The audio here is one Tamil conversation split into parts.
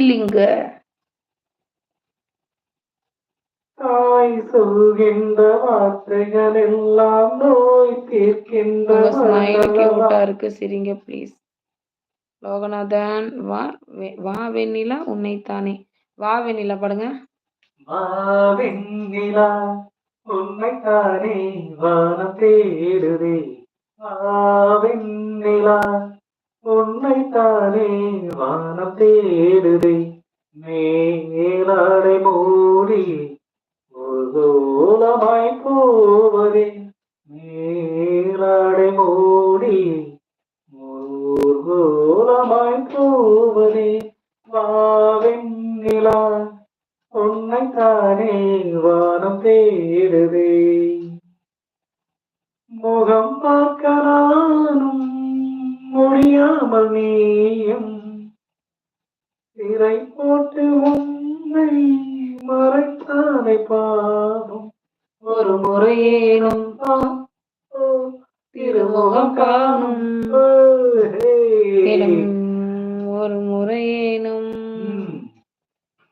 இல்லைங்க தாய் சொல்கின்ற வார்த்தைகள் எல்லாம் நோய் தீர்க்கின்ற. கியூட்டா இருக்கு சிரிங்க ப்ளீஸ் லோகநாதன் வா வெ- வெண்ணிலா உன்னைத்தானே. வா வெண்ணிலா பாடுங்க. வா வெண்ணிலா உன்னைத்தானே வானம் தேடுதே. வா வெண்ணிலா உன்னைத்தானே வானம் தேடுதே. மேலாடை மூடி ஊர்கோலமாய் போவதே. மேலாடை மூடி ஊர்கோலமாய் போவதே. வா உன்னை தானே வானம் தேடுதே. முகம் பார்க்க நானும் முடியாமல் நீயும் திரை போட்டு உன்னை மறைத்தானே பாவம். ஒரு முறையேனும் திருமுகம் காணும் ஒரு முறையேனும்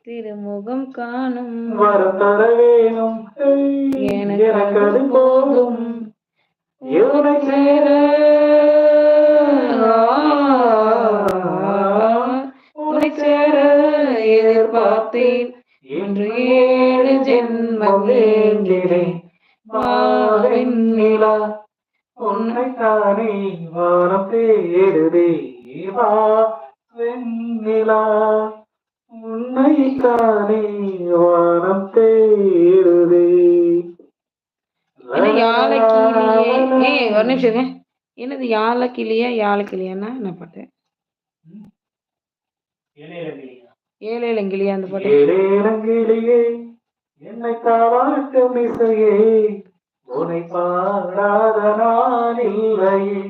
திருமுகம் காணும் வரம் தர வேணும் எனக்கு போதும். இவனை சேர ஏழு ஜென்மம் வேண்டினேன் மாவெண்ணிலா உன்னைத்தானே வானம் தேடுதே வா வெண்ணிலா உன்னைத்தானே வானம் தேடுதே. என்ன யாழை கிளியே ஏய் ஒரு நிமிஷம் இருங்க. என்னது யாழை கிளியா யாழை கிளியான்னா என்ன பாட்டு? ஏழு இளங்கிளியா அந்த பாட்டு? ஏழேலங்கிளியே என்னை காவாட்டும் இசையே உனை பாடாத நான் இல்லையே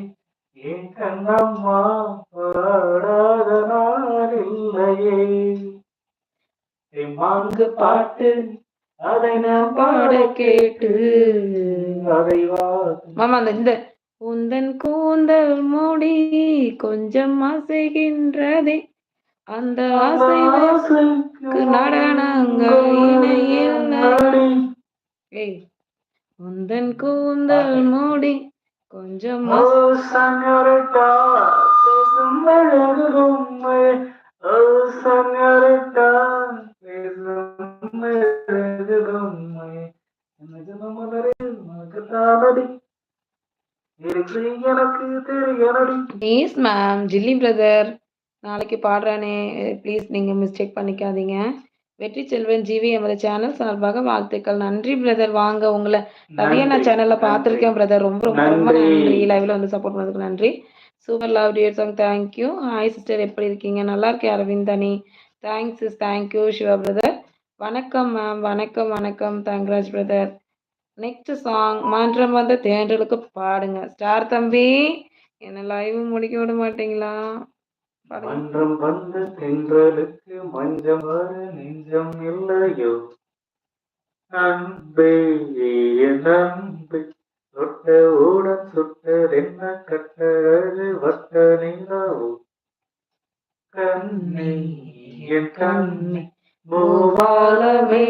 என் கண்ணம்மா பாடாத நான் இல்லையே. மாங்கு பாட்டு அதை நான் பாட கேட்டு அதை வா. மாமா அந்த இந்த. உந்தன் கூந்தல் மூடி கொஞ்சம் அசைகின்றதே. அந்த அசைவுக்கு நடனங்கள் இணையில்லை ஏய் உந்தன் கூந்தல் முடி கொஞ்சம் எனக்கு தெரியலடி. ப்ளீஸ் மேம் ஜில்லி பிரதர் நாளைக்கு பாடுறானே. ப்ளீஸ் நீங்கள் மிஸ்டேக் பண்ணிக்காதீங்க. வெற்றி செல்வன் ஜிவி எமது சேனல் சார்பாக வாழ்த்துக்கள். நன்றி பிரதர் வாங்க உங்களை நிறைய நான் சேனல்ல. பார்த்துருக்கேன் பிரதர் ரொம்ப ரொம்ப ரொம்ப நன்றி. லைவ்ல வந்து சப்போர்ட் பண்ணதுக்கு நன்றி. Super love dear song thank you hi sister எப்படி இருக்கீங்க? நல்லா இருக்கேன் அரவிந்தனி thanks sis thank you Siva brother வணக்கம் மேம் வணக்கம் வணக்கம். தங்கராஜ் பிரதர் நெக்ஸ்ட் சாங் மன்றம் வந்த தேன்றலுக்கு பாடுங்க. ஸ்டார் தம்பி என்ன லைவ் முடிக்க விட மாட்டீங்களா? மன்றம் வந்த தென்றலுக்கு மஞ்சம் வர நெஞ்சம் இல்லையோ? அன்பே நம்பி அன்பே தொட்ட சுட்டர் என்ன கட்டழகு வட்ட நிலாவோ? கண்ணி என் கண்ணி மூவாலமே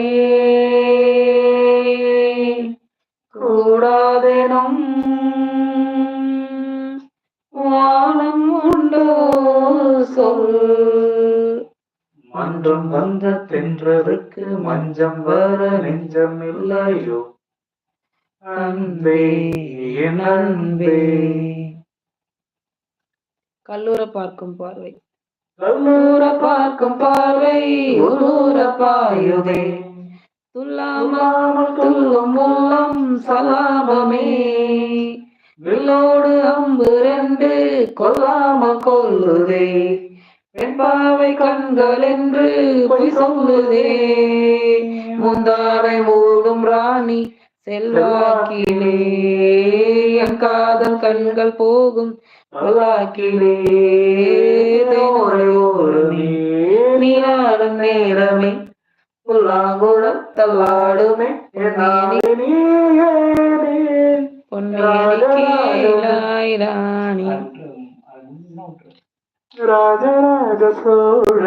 மன்றம் வந்த தென்றலுக்கு மஞ்சம் வர நெஞ்சம் இல்லையோ அன்பே என் அன்பே. கல்லூர பார்க்கும் பார்வை. கல்லூர பார்க்கும் பார்வை உள்ளூர பாயுதே. துல்லாமல் துள்ளும் உள்ளம் சலாபமே. வில்லோடு அம்பு ரெண்டு கொல்லாமல் கொல்லுதே. வெண்பாவை கண்கள் என்று பொய் சொல்லுதே. முந்தாரை மூடும் ராணி செல்வாக்கிலே. என் காதல் கண்கள் போகும் பல்லாக்கிலே. நீராடும் நேரமே புல்லாங்குழல் தள்ளாடுமே. பொன்னேரி ராணி I da da da